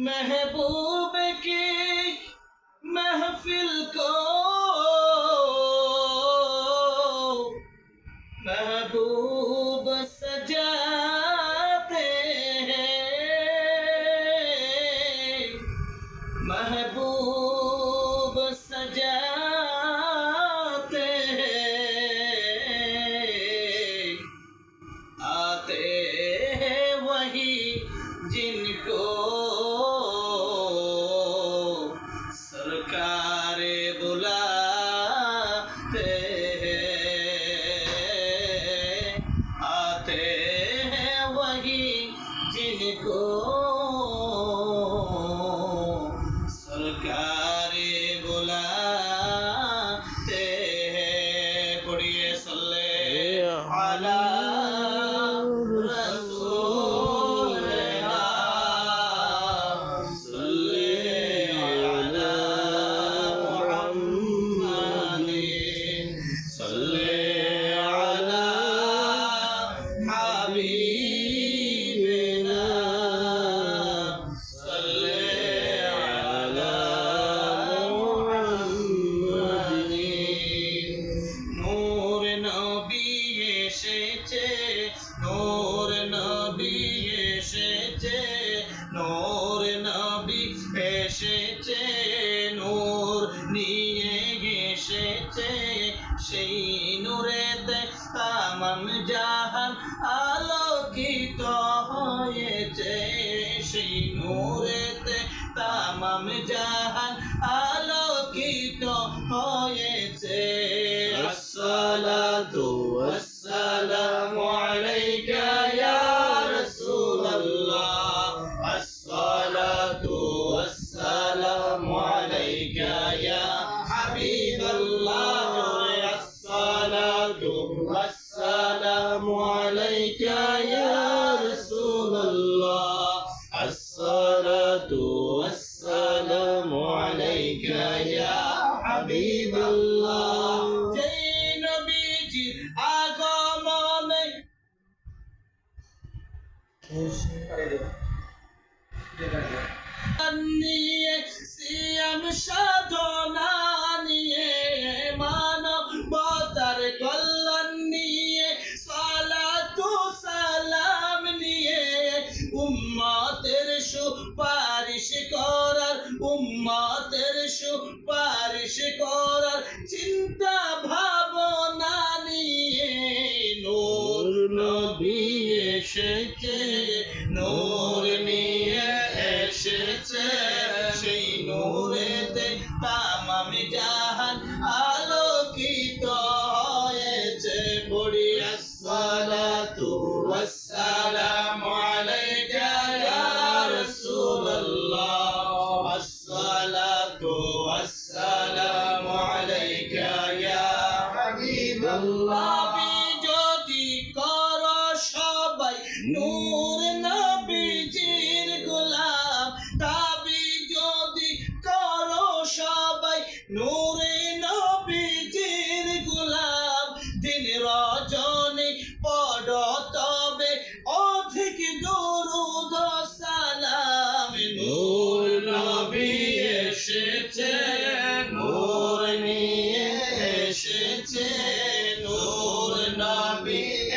महबूब की महफिल को Itu. নোর নবী এসেছে, নূর নিয়ে এসেছে। সেই নূরে তামাম জাহান আলোকিত হয়েছে। সেই নূরে তামাম জাহান হাবিবাল্লাহ। যেই নবীজি আগমনে সাধন সে করার চিন্তা ভাব নূর নবীজির গোলাম। দাবি যদি করো সবাই, নূর নবীজির গোলাম। দিন রজনী পড় তবে অধিক দরুদ সালাম। নূর নবী এসেছে, নূর নিয়ে এসেছে। নূর নবী